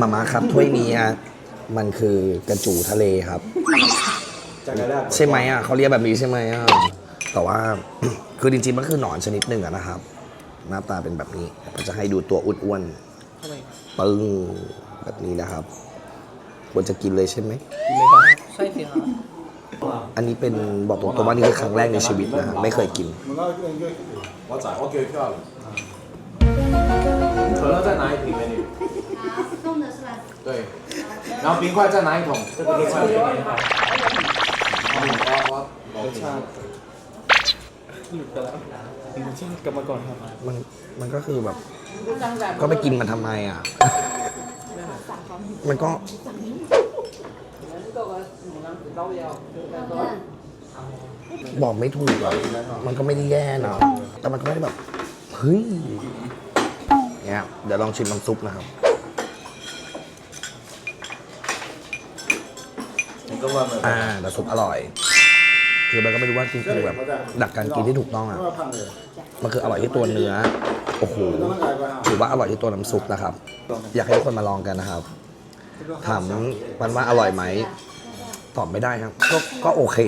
มาม่าครับถ้วยนี้ฮะมันคือกระจูทะเลครับใช่ไหมอะเขาเรียกแบบนี้ใช่ไหมอะแต่ว่า คือจริงๆมันคือหนอนชนิดหนึ่งอะนะครับ หน้าตาเป็นแบบนี้ผมจะให้ดูตัวอ้วนๆปึ้งแบบนี้นะครับควรจะกินเลยใช่ไหมใช่สิครับอันนี้เป็นบอกตรงๆว่านี่คือครั้งแรกในชีวิตนะฮะไม่เคยกิน 对，然后冰块在哪一桶？这个冰块。花花我หลุดไปแล้วจริงๆกลับมาก่อนครับ มันมันก็คือแบบ ก็ไปกินมันทำไมอ่ะ มันก็ บอกไม่ถูกอ่ะ มันก็ไม่ได้แย่นะ แต่มันก็ไม่ได้แบบ เฮ้ย เนี่ย เดี๋ยวลองชิมน้ำซุปนะครับ อ่าแต่ซุปอร่อย คือมันก็ไม่รู้ว่าจริงๆแบบดักการกินที่ถูกต้องอะมันคืออร่อยที่ตัวเนื้อ โอ้โหถือว่าอร่อยที่ตัวน้ำซุปนะครับ อยากให้ทุกคนมาลองกันนะครับ ถามมันว่าอร่อยไหม ตอบไม่ได้ครับ ก็ก็โอเค